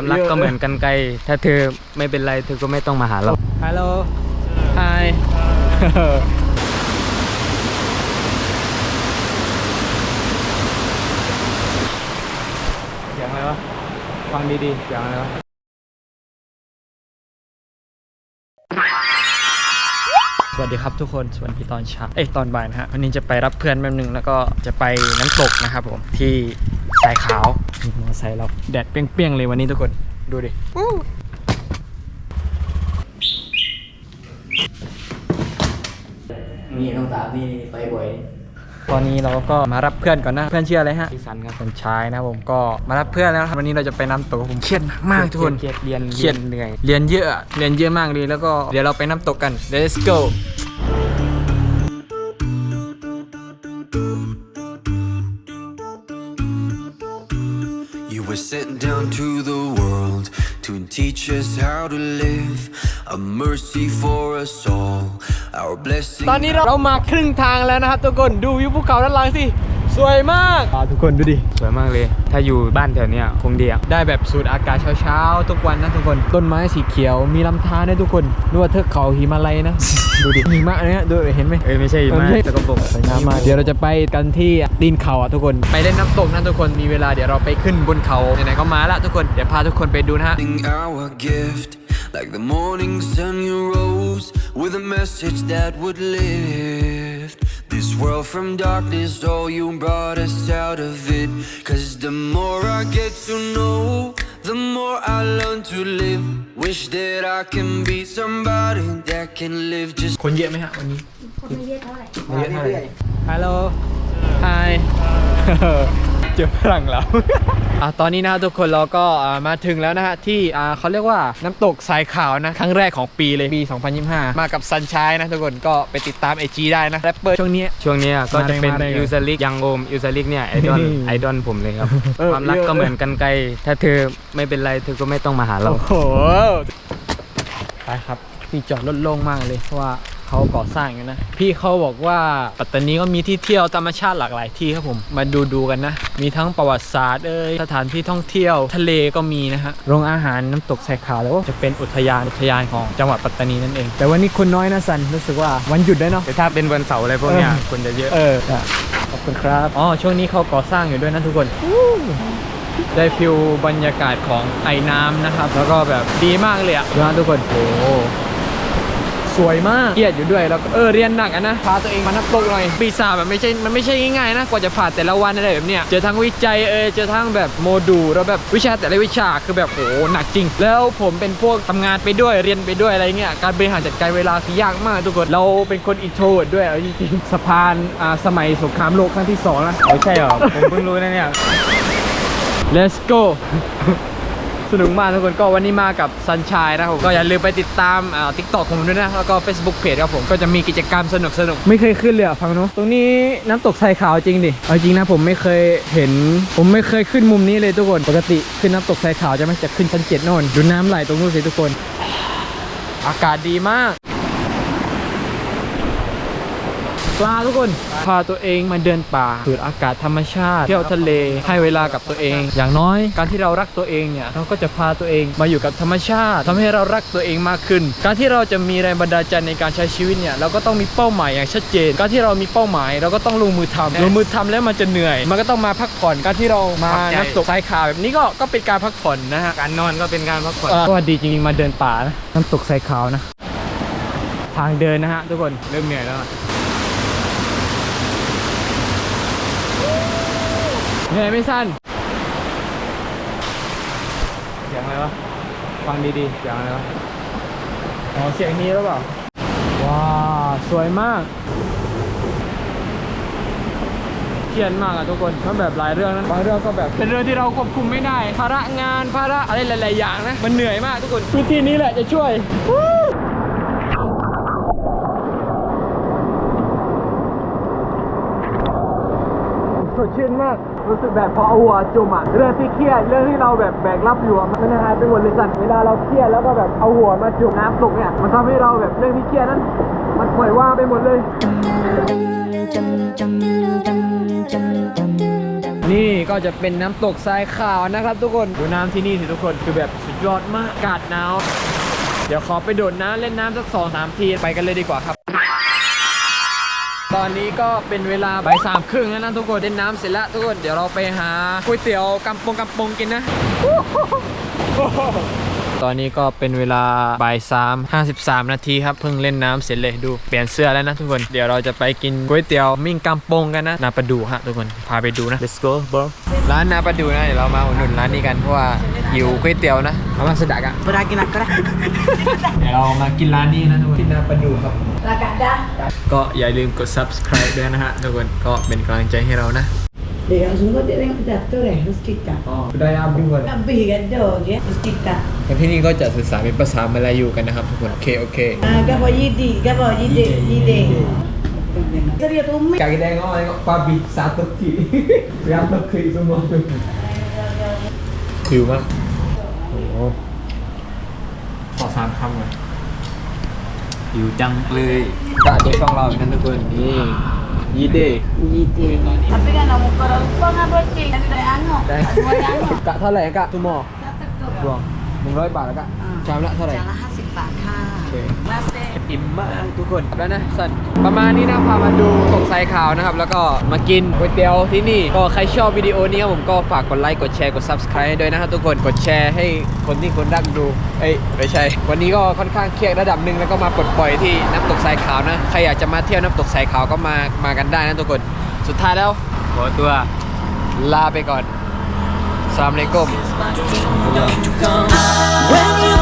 ความรักก็เหมือนกันไกล ถ้าเธอไม่เป็นไรเธอก็ไม่ต้องมาหาเราฮัลโหลไฮเสียงอะไรวะฟังดีๆเสียงอะไรวะสวัสดีครับทุกคนสวัสดีตอนเช้าเอ้ยตอนบ่ายนะฮะวันนี้จะไปรับเพื่อนแป๊บนึงแล้วก็จะไปน้ำตกนะครับผมที่ สายขาวนี่มอเตอร์ไซค์เราแดดเปรี้ยงๆเลยวันนี้ทุกคนดูดินี่น้องตานี่ไปบ่อยตอนนี้เราก็มารับเพื่อนก่อนนะ เพื่อนชื่ออะไรฮะพี่สันครับเป็นชายนะครับผมก็มารับเพื่อนแล้วนะครับวันนี้เราจะไปน้ำตกผมเครียดมากๆทุกคนเครียดเรียนเครียดเหนื่อยเรียนเยอะอะเรียนเยอะมากเลยแล้วก็เดี๋ยวเราไปน้ำตกกัน let's go were sent down to the world to teach us how to live. A mercy for us all, our blessing. ตอนนี้เรามาครึ่งทางแล้วนะครับทุกคน ดูวิวภูเขาด้านหลังสิ สวยมากทุกคนดูดิ สวยมากเลย ถ้าอยู่บ้านแถวเนี้ยคงดีอะได้แบบสูดอากาศเช้าๆ ทุกวันนะทุกคน ต้นไม้สีเขียว มีลำธารด้วยทุกคนนึกว่าเทือกเขาหิมาลัยนะ ดูดิหิมะเนี่ยดูเห็นไหม เอ้ยไม่ใช่เออมาไม่ใช่แต่ก็บอกสวยงามมากเดี๋ยวเราจะไปกันที่ดินเขาอะทุกคน ไปเล่นน้ำตกนะทุกคน มีเวลาเดี๋ยวเราไปขึ้นบนเขาไหนๆก็มาละทุกคน เดี๋ยวพาทุกคนไปดูนะฮะ Our gift, like the morning sun, you rose with a message that would lift this world from darkness. Oh, you brought us out of it. Cause the more I get to know, the more I learn to live. Wish that I can be somebody that can live just. คนเยอะไหมฮะวันนี้ คนไม่เยอะเท่าไหร่ เยอะเท่าไหร่ฮัลโหลไฮ เจอฝรั่งแล้วอะตอนนี้นะทุกคนเราก็อ่ามาถึงแล้วนะฮะที่อ่าเขาเรียกว่าน้ำตกสายขาวนะครั้งแรกของปีเลยปี 2025 มากับซันชายนะทุกคนก็ไปติดตาม IG ได้นะแรปเปอร์ช่วงนี้ช่วงเนี้ยก็จะเป็นมาได้ไงยูซลิกยังโอมยูซลิกเนี่ยไอดอลนี่ไอดอลผมเลยครับเออความรักเยอะก็เหมือนกันไกล ถ้าเธอไม่เป็นไรเธอก็ไม่ต้องมาหาเราโอ้โหไปครับที่จอดรถโล่งมากเลยเพราะว่า เขาก่อสร้างอยู่นะ พี่เขาบอกว่าปัตตานีก็มีที่เที่ยวธรรมชาติหลากหลายที่ครับผม มาดูดูๆกันนะ มีทั้งประวัติศาสตร์เอ่ยสถานที่ท่องเที่ยวทะเลก็มีนะฮะโรงอาหารน้ำตกสายขาวแล้วก็จะเป็นอุทยานอุทยานของจังหวัดปัตตานีนั่นเอง แต่วันนี้คนน้อยนะสันรู้สึกว่าวันหยุดด้วยเนาะแต่ถ้าเป็นวันเสาร์อะไรพวกเนี้ยเออคนจะเยอะเอออะขอบคุณครับอ๋อช่วงนี้เขาก่อสร้างอยู่ด้วยนะทุกคนได้ฟิลบรรยากาศของไอ้น้ำนะครับ แล้วก็แบบดีมากเลยอะดูนะทุกคนโอ้โห สวยมากเครียดอยู่ด้วยแล้วก็เออเรียนหนักอะนะพาตัวเองมานับตกหน่อยปีศาจแบบไม่ใช่มันไม่ใช่ง่ายๆนะกว่าจะผ่านแต่ละวันอะไรแบบเนี้ยเจอทั้งวิจัยเออเจอทั้งแบบโมดูลแล้วแบบวิชาแต่ละวิชาคือแบบโอ้โหหนักจริง แล้วผมเป็นพวกทำงานไปด้วยเรียนไปด้วยอะไรเงี้ยการบริหารจัดการเวลาคือยากมากทุกคนเราเป็นคนอินโทรดด้วยเอาจริงๆสะพานอ่าสมัยสงครามโลกครั้งที่สองนะไม่ใช่หรอผมเพิ่งรู้นะเนี่ย Let's go สนุกมากทุกคนก็วันนี้มากับซันชายนะครับผมก็อย่าลืมไปติดตามอ่าทิกตอกของผมด้วยนะ แล้วก็ Facebook Page ครับผมก็จะมีกิจกรรมสนุกสนุกไม่เคยขึ้นเลยอะฟังนู้นตรงนี้น้ำตกทรายขาวจริงดิเอาจริงนะผมไม่เคยเห็น ผมไม่เคยขึ้นมุมนี้เลยทุกคนปกติขึ้นน้ำตกทรายขาวจะไม่จะขึ้นชั้นเจ็ดโน่นดูน้ำไหลตรงนู้นสิทุกคน อากาศดีมาก ปลาทุกคน พาตัวเองมาเดินป่าสูดอากาศธรรมชาติ เที่ยวทะเลให้เวลากับตัวเอง อย่างน้อย การที่เรารักตัวเองเนี่ยเราก็จะพาตัวเองมาอยู่กับธรรมชาติทำให้เรารักตัวเองมากขึ้น การที่เราจะมีแรงบันดาลใจในการใช้ชีวิตเนี่ยเราก็ต้องมีเป้าหมายอย่างชัดเจน การที่เรามีเป้าหมายเราก็ต้องลงมือทำลงมือทำแล้วมันจะเหนื่อย มันก็ต้องมาพักผ่อนการที่เรามาพักใจน้ำตกทรายขาวแบบนี้ก็ก็เป็นการพักผ่อนนะฮะการนอนก็เป็นการพักผ่อนก็ดีจริงๆมาเดินป่านะน้ำตกทรายขาวนะทางเดินนะฮะทุกคนเริ่มเหนื่อยแล้วอะ เหนื่อยไม่สั้นเสียงอะไรวะฟังดีเสียงอะไรวะๆอ๋อเสียงนี้แล้วเปล่าว้าวสวยมากเครียดมากอะทุกคนมันแบบหลายเรื่องนะบางเรื่องก็แบบเป็นเรื่องที่เราควบคุมไม่ได้ภาระงานภาระอะไรหลาย ๆ อย่างนะมันเหนื่อยมากทุกคนวิธีนี้แหละจะช่วย สดชื่นมาก รู้สึกแบบพอเอาหัวจุ่มอะเรื่องที่เครียดเรื่องที่เราแบบแบกรับอยู่อะมันหายไปหมดเลยสัตว์เวลาเราเครียดแล้วก็แบบเอาหัวมาจุ่มน้ำตกเนี่ยมันทำให้เราแบบเรื่องที่เครียดนั้น มันปล่อยว่างไปหมดเลยมันนี่ก็จะเป็นน้ำตกทรายขาวนะครับ ทุกคนดูน้ำที่นี่สิทุกคนคือแบบสุดยอดมากอากาศหนาวเดี๋ยวขอไปโดดน้ำเล่นน้ำสักสองสามทีไปกันเลยดีกว่าครับ ตอนนี้ก็เป็นเวลาบ่ายสามครึ่งแล้วนะทุกคนเล่นน้ำเสร็จแล้วทุกคนเดี๋ยวเราไปหาก๋วยเตี๋ยวกำปงกำปงกินนะตอนนี้ก็เป็นเวลาบ่ายสามห้าสิบสามนาทีครับเพิ่งเล่นน้ำเสร็จเลยดูเปลี่ยนเสื้อแล้วนะทุกคนเดี๋ยวเราจะไปกินก๋วยเตี๋ยวมิ่งกำปงกันนะนาประดูฮะทุกคนพาไปดูนะ let's go bro ร้านนาประดูนะเดี๋ยวเรามาอุดหนุนร้านนี้กันเพราะว่าหิวก๋วยเตี๋ยวนะเอามาสดักอะ Beragin aku dah. เดี๋ยวเรามากินร้านนี้นะทุกคนที่นาประดูครับ Lagak dah. ก็อย่าลืมกด subscribe ด้วยนะฮะทุกคนก็เป็นกำลังใจให้เรานะ Dia yang sungguh dia tengok pidato deh, terus kita. อ๋อได้อาบิว Lebih gado je, terus kita. คนที่นี่ก็จะสื่อสารเป็นภาษามาลายูกันนะครับทุกคน โอเค โอเค Ah, gapo yidi, gapo yidi, yidi. Serius tu umi. กากแดงอะไรก็ปาบิสาตุกิยาตุกิสมองคิวมากโอ้โหขอสามคำเลย อยู่จังเลยกาเจ๊ของเราอีกนั่นทุกคนนี่ยีเด Yidi. Tapi kan nak muka rupa dengan bocing. Tapi dah angok. ได้ Semua yang angok. กะเท่าไหร่กะชั่วโมงรวมหนึ่งร้อยบาทแล้วกะชามละเท่าไหร่ Jangan hasib bak ha. โอเค Masih. อิ่มมากทุกคนแล้วนะสันประมาณนี้นะพามาดูตกทรายขาวนะครับ แล้วก็มากินก๋วยเตี๋ยวที่นี่ ก็ใครชอบวิดีโอนี้ครับผมก็ฝากกดไลค์กดแชร์กด subscribe ให้ด้วยนะครับทุกคนกดแชร์ให้คนที่คนรักดูเอ้ยไม่ใช่ วันนี้ก็ค่อนข้างเครียดระดับหนึ่งแล้วก็มาปลดปล่อยที่น้ำตกทรายขาวนะใครอยากจะมาเที่ยวน้ำตกทรายขาวก็มามากันได้นะทุกคนสุดท้ายแล้วขอตัวลาไปก่อนสลามอะลัยกุม When you think